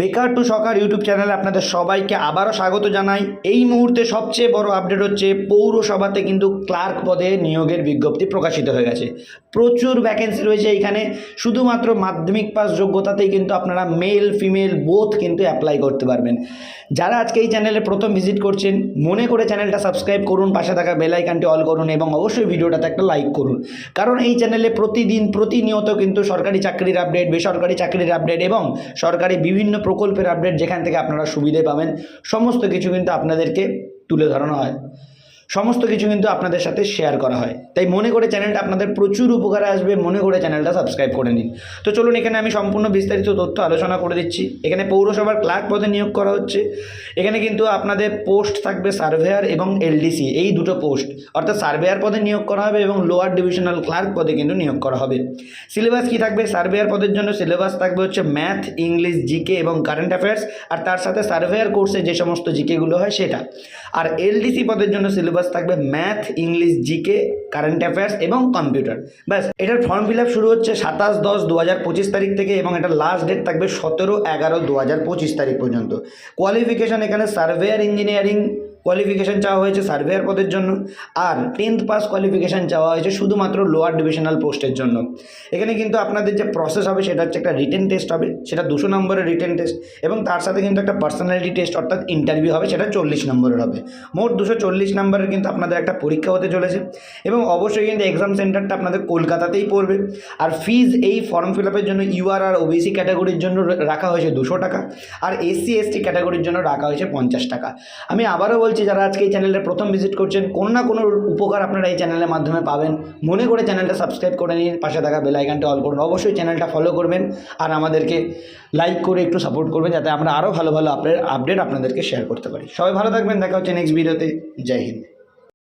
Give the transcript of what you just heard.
বেকার টু সকার ইউটিউব চ্যানেলে আপনাদের সবাইকে আবারও স্বাগত জানাই। এই মুহূর্তে সবচেয়ে বড় আপডেট হচ্ছে পৌরসভাতে কিন্তু ক্লার্ক পদে নিয়োগের বিজ্ঞপ্তি প্রকাশিত হয়ে গেছে। প্রচুর ভ্যাকেন্সি রয়েছে এখানে শুধুমাত্র মাধ্যমিক পাস যোগ্যতাতেই কিন্তু আপনারা মেল ফিমেল বোথ কিন্তু অ্যাপ্লাই করতে পারবেন। যারা আজকে এই চ্যানেলে প্রথম ভিজিট করছেন, মনে করে চ্যানেলটা সাবস্ক্রাইব করুন, পাশে থাকা বেল আইকনটি অল করুন এবং অবশ্যই ভিডিওটাতে একটা লাইক করুন। কারণ এই চ্যানেলে প্রতিদিন, প্রতিনিয়ত কিন্তু সরকারি চাকরির আপডেট বেসরকারি চাকরির আপডেট এবং সরকারি বিভিন্ন প্রকল্পের আপডেট যেখান থেকে আপনারা সুবিধে পাবেন সমস্ত কিছু কিন্তু আপনাদেরকে তুলে ধরানো হয়। সমস্ত কিছু কিন্তু আপনাদের সাথে শেয়ার করা হয়। তাই মনে করে চ্যানেলটা আপনাদের প্রচুর উপকারে আসবে, মনে করে চ্যানেলটা সাবস্ক্রাইব করে নিন। তো চলুন এখানে আমি সম্পূর্ণ বিস্তারিত তথ্য আলোচনা করে দিচ্ছি। এখানে পৌরসভার ক্লার্ক পদে নিয়োগ করা হচ্ছে। এখানে কিন্তু আপনাদের পোস্ট থাকবে সার্ভেয়ার এবং এলডিসি এই দুটো পোস্ট অর্থাৎ সার্ভেয়ার পদে নিয়োগ করা হবে এবং লোয়ার ডিভিশনাল ক্লার্ক পদে কিন্তু নিয়োগ করা হবে। সিলেবাস কি থাকবে? সার্ভেয়ার পদের জন্য সিলেবাস থাকবে হচ্ছে ম্যাথ ইংলিশ জিকে এবং কারেন্ট অ্যাফেয়ার্স আর তার সাথে সার্ভেয়ার কোর্সে যে সমস্ত জিকেগুলো হয় সেটা। আর এলডিসি পদের জন্য সিলেবাস থাকবে math English GK current affairs এবং কম্পিউটার ব্যাস, এটার ফর্ম ফিল শুরু হচ্ছে সাতাশ দশ দু তারিখ থেকে এবং এটা লাস্ট ডেট থাকবে সতেরো এগারো দু তারিখ পর্যন্ত। কোয়ালিফিকেশান এখানে সার্ভেয়ার ইঞ্জিনিয়ারিং কোয়ালিফিকেশান চাওয়া হয়েছে সার্ভেয়ার পদের জন্য আর টেন্থ পাস কোয়ালিফিকেশান চাওয়া হয়েছে শুধুমাত্র লোয়ার ডিভিশনাল পোস্টের জন্য। এখানে কিন্তু আপনাদের যে প্রসেস হবে সেটা হচ্ছে একটা রিটেন টেস্ট হবে, সেটা দুশো নম্বরের রিটেন টেস্ট এবং তার সাথে কিন্তু একটা পার্সোনালিটি টেস্ট অর্থাৎ ইন্টারভিউ হবে, সেটা চল্লিশ নম্বরের হবে। মোট দুশো চল্লিশ নম্বরের কিন্তু আপনাদের একটা পরীক্ষা হতে চলেছে এবং অবশ্যই কিন্তু এক্সাম সেন্টারটা আপনাদের কলকাতাতেই পড়বে। আর ফিজ এই ফর্ম ফিল আপের জন্য ইউআর আর ওবিসি ক্যাটাগরির জন্য রাখা হয়েছে দুশো টাকা আর এসসি এসটি ক্যাটাগরির জন্য রাখা হয়েছে পঞ্চাশ টাকা। আমি আবারও বলছি যারা আজকে এই চ্যানেলে প্রথম ভিজিট করছেন, কোনো না কোনো উপকার আপনারা এই চ্যানেলের মাধ্যমে পাবেন। মনে করে চ্যানেলটা সাবস্ক্রাইব করে নিন, পাশে থাকা বেল আইকনটা অল করুন। অবশ্যই চ্যানেলটা ফলো করবেন আর আমাদেরকে লাইক করে একটু সাপোর্ট করবেন, যাতে আমরা আরও ভালো ভালো আপডেট আপনাদেরকে শেয়ার করতে পারি। সবাই ভালো থাকবেন, দেখা হচ্ছে নেক্সট ভিডিওতে জয় হিন্দ।